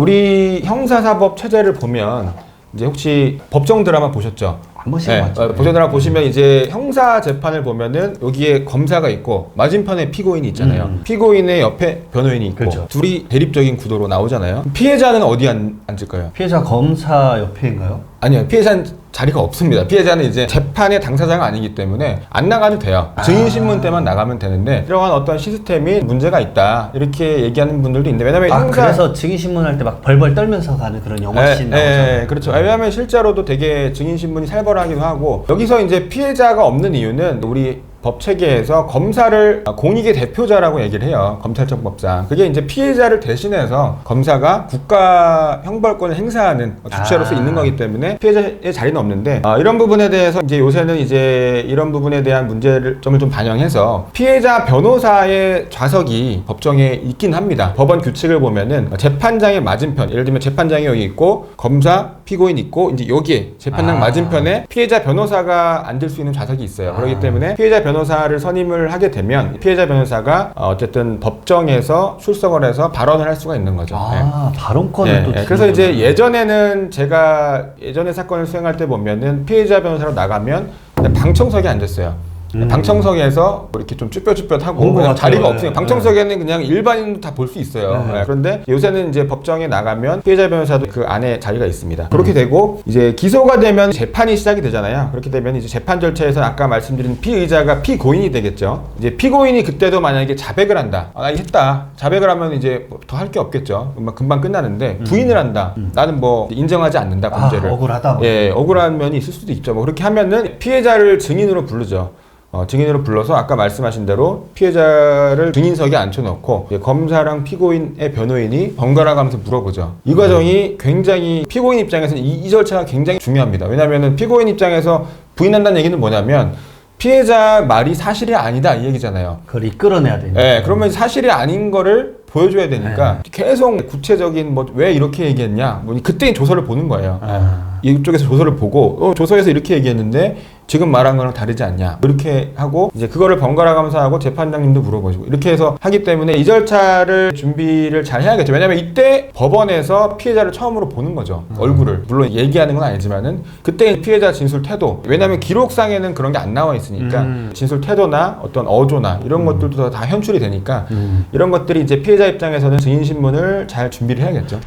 우리 형사사법 체제를 보면 이제 혹시 법정 드라마 보셨죠? 한 번씩 네, 맞죠. 어, 법정 드라마 보시면 이제 형사 재판을 보면은 여기에 검사가 있고 맞은편에 피고인이 있잖아요. 음. 피고인의 옆에 변호인이 있고 그렇죠. 둘이 대립적인 구도로 나오잖아요. 피해자는 어디 앉, 앉을까요? 피해자 검사 옆에인가요? 아니요, 피해자는 자리가 없습니다. 피해자는 이제 재판의 당사자가 아니기 때문에 안 나가도 돼요. 증인 신문 때만 나가면 되는데 이러한 어떤 시스템이 문제가 있다 이렇게 얘기하는 분들도 있는데 왜냐면 아 형사 그래서 증인 신문 할 때 막 벌벌 떨면서 가는 그런 영화 예, 씬 예, 나오잖아요. 예, 그렇죠. 왜냐하면 실제로도 되게 증인 신문이 살벌하기도 하고 여기서 이제 피해자가 없는 이유는 우리 법 체계에서 검사를 공익의 대표자라고 얘기를 해요. 검찰청법상. 그게 이제 피해자를 대신해서 검사가 국가 형벌권을 행사하는 주체로서 아. 있는 거기 때문에 피해자의 자리는 없는데 아, 이런 부분에 대해서 이제 요새는 이제 이런 부분에 대한 문제를 점을 좀 반영해서 피해자 변호사의 좌석이 법정에 있긴 합니다. 법원 규칙을 보면은 재판장의 맞은편, 예를 들면 재판장이 여기 있고 검사, 피고인 있고 이제 여기에 재판장 아. 맞은편에 피해자 변호사가 앉을 수 있는 좌석이 있어요. 그렇기 아. 때문에 피해자 변호사를 선임을 하게 되면 피해자 변호사가 어, 어쨌든 법정에서 출석을 해서 발언을 할 수가 있는 거죠. 네. 아 발언권을 예, 또 예. 그래서 이제 주는구나. 예전에는 제가 예전에 사건을 수행할 때 보면은 피해자 변호사로 나가면 방청석에 앉았어요. 음. 방청석에서 뭐 이렇게 좀 쭈뼛쭈뼛하고 그냥. 자리가 네. 없으니까 방청석에는 그냥 일반인도 다 볼 수 있어요. 네. 예, 그런데 요새는 이제 법정에 나가면 피해자 변호사도 그 안에 자리가 있습니다. 음. 그렇게 되고 이제 기소가 되면 재판이 시작이 되잖아요. 그렇게 되면 이제 재판 절차에서 아까 말씀드린 피의자가 피고인이 되겠죠. 이제 피고인이 그때도 만약에 자백을 한다. 아, 나 했다. 자백을 하면 이제 뭐 더할 게 없겠죠. 금방, 금방 끝나는데 부인을 한다. 나는 뭐 인정하지 않는다 음. 아, 범죄를. 억울하다. 뭐. 예, 억울한 면이 있을 수도 있죠. 뭐 그렇게 하면은 피해자를 증인으로 부르죠. 어, 증인으로 불러서 아까 말씀하신 대로 피해자를 증인석에 앉혀놓고 검사랑 피고인의 변호인이 번갈아 가면서 물어보죠. 이 과정이 굉장히 피고인 입장에서는 이, 이 절차가 굉장히 중요합니다. 왜냐하면 피고인 입장에서 부인한다는 얘기는 뭐냐면 피해자 말이 사실이 아니다 이 얘기잖아요. 그걸 이끌어내야 되니까. 예, 그러면 사실이 아닌 거를 보여줘야 되니까 계속 구체적인 뭐 왜 이렇게 얘기했냐, 뭐 그때 조서를 보는 거예요. 아. 이쪽에서 조서를 보고 어, 조서에서 이렇게 얘기했는데 지금 말한 거랑 다르지 않냐? 이렇게 하고 이제 그거를 번갈아 가면서 하고 재판장님도 물어보시고 이렇게 해서 하기 때문에 이 절차를 준비를 잘 해야겠죠. 왜냐면 이때 법원에서 피해자를 처음으로 보는 거죠. 얼굴을. 물론 얘기하는 건 아니지만은 그때 피해자 진술 태도. 왜냐면 기록상에는 그런 게 안 나와 있으니까 음. 진술 태도나 어떤 어조나 이런 것들도 다 현출이 되니까 음. 이런 것들이 이제 피해자 입장에서는 증인 신문을 잘 준비를 해야겠죠.